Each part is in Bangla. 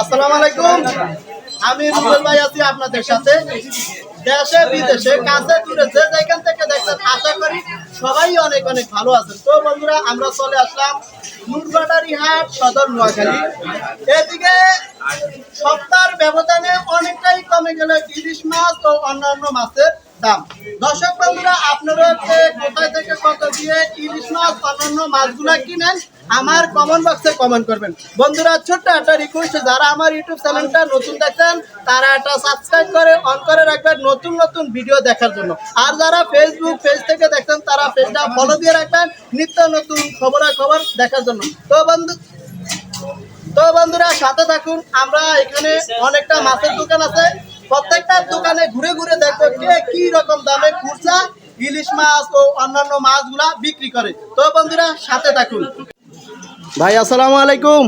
আসসালামু আলাইকুম। আমি রুবেল ভাই আছি আপনাদের সাথে। দেশে, বিদেশে, কাছে, দূরে, যে যেখান থেকে দেখছেন, আশা করি সবাই অনেক অনেক ভালো আছেন। তো বন্ধুরা, আমরা চলে আসলাম নুরবাটারি হাট, সদর নোয়াখালী। এদিকে সপ্তাহের ব্যবধানে অনেকটাই কমে গেল ইলিশ মাছ ও অন্যান্য মাছের দাম। দর্শক বন্ধুরা, আপনারা কোথায় থেকে কত দিয়ে ইলিশ মাছ, অন্যান্য মাছগুলা কিনেন আমার কমেন্ট বক্সে কমেন্ট করবেন। বন্ধুরা, ছোট্ট একটা রিকোয়েস্ট যারা আমার ইউটিউব চ্যানেলটা নতুন দেখছেন, তারা একটা সাবস্ক্রাইব করে অন করে রাখবেন নতুন নতুন ভিডিও দেখার জন্য। আর যারা ফেসবুক পেজ থেকে দেখছেন, তারা পেজটা ফলো দিয়ে রাখবেন, নিত্য নতুন খবরাখবর দেখার জন্য। তো বন্ধু, তো বন্ধুরা, সাথে থাকুন, আমরা এখানে অনেকটা মাছের দোকান আছে। প্রত্যেকটা দোকানে ঘুরে ঘুরে দেখব কে কি রকম দামে খুচরা, ইলিশ মাছ ও অন্যান্য মাছগুলা বিক্রি করে। তো বন্ধুরা, সাথে থাকুন। ভাই আসসালামু আলাইকুম।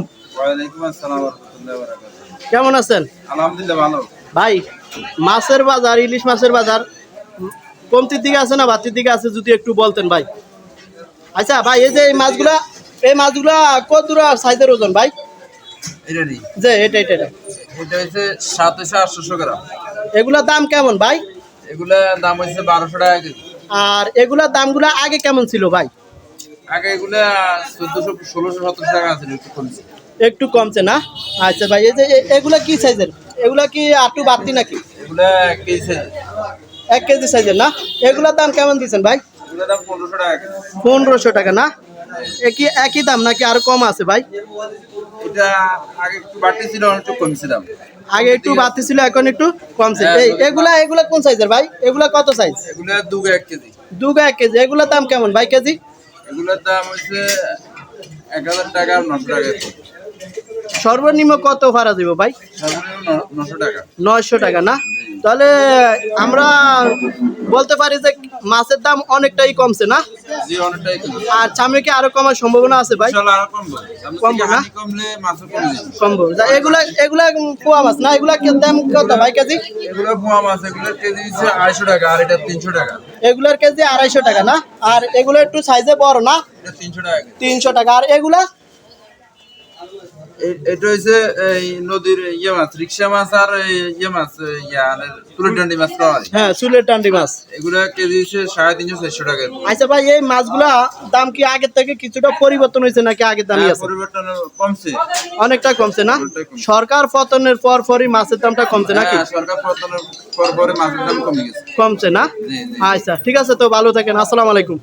কেমন আছেন? আলহামদুলিল্লাহ ভালো। ভাই মাছের বাজার ইলিশ মাছের বাজার কমতির দিকে আছে না বাতির দিকে আছে যদি একটু বলতেন ভাই। আচ্ছা ভাই এই যে এই মাছগুলা এই মাছগুলা কত দূর সাইজের ওজন ভাই? যে এটা এটা এটা। এটা হচ্ছে সাতশো আটশোশো গ্রাম। এগুলার দাম কেমন ভাই? এগুলা দাম হচ্ছে বারোশো টাকা আর এগুলার দামগুলা আগে কেমন ছিল ভাই? আগে এগুলা চোদ্দশো ষোলোশো সতেরোশো টাকা আছে একটু কমছে। একটু কমছে না? আচ্ছা ভাই এই যে এগুলা কি সাইজের এগুলা কি আটু বাড়তি নাকি? এগুলা। এক কেজি সাইজের না? এগুলার দাম কেমন দিচ্ছেন ভাই? পনেরোশো টাকা না? একই একই দাম নাকি আরও কম আছে ভাই? এটা আগে একটু বাড়তি ছিল এখন একটু কমছে দাম। আগে একটু বাড়তি ছিল এখন একটু কমছে। হ্যাঁ, এই এগুলা এগুলা কোন সাইজের ভাই? এগুলা কত সাইজ এগুলা দুগো এক কেজি। দুগা এক কেজি। এগুলার দাম কেমন ভাই কেজি? এগুলার দাম হচ্ছে এক হাজার টাকা নশো টাকা। সর্বনিম্ন কত ভাড়া দিব ভাই? সর্বনিম্ন নশো টাকা। নয়শো টাকা না? তাহলে আমরা বলতে পারি যে মাছের দাম অনেকটাই কমছে না? আর সামনে কি আরও কমার সম্ভাবনা আছে ভাই? কমবো। না? কমবো। এগুলা এগুলা পোয়া মাছ না? এগুলা দাম কত ভাই কেজি? এগুলো পোয়া মাছ এগুলোর কেজি আড়াইশো টাকা আর এটা তিনশো টাকা। এগুলার কেজি আড়াইশো টাকা না? আর এগুলো একটু সাইজে বড় না? তিনশো টাকা তিনশো টাকা। আর এগুলা? এটা হচ্ছে এই নদীর ইয়ে মাছ রিক্সা মাছ আর ইয়ে মাছ ইয়া তুলের ডান্ডি মাছ পাওয়া যায়। হ্যাঁ চুলের টান্ডি মাছ। এগুলো কেজি হচ্ছে সাড়ে তিনশো চারশো টাকা। আচ্ছা ভাই এই মাছগুলা দাম কি আগের থেকে কিছুটা পরিবর্তন হয়েছে নাকি আগের দামই হ্যাঁ, আছে? পরিবর্তন কমছে। অনেকটা কমছে না? সরকার পতনের পর পরই মাছের দামটা কমছে নাকি? হ্যাঁ, সরকার পতনের পর পরে মাছের দাম কমে গেছে। কমছে না। আচ্ছা ঠিক আছে তো ভালো থাকেন আসসালামু আলাইকুম।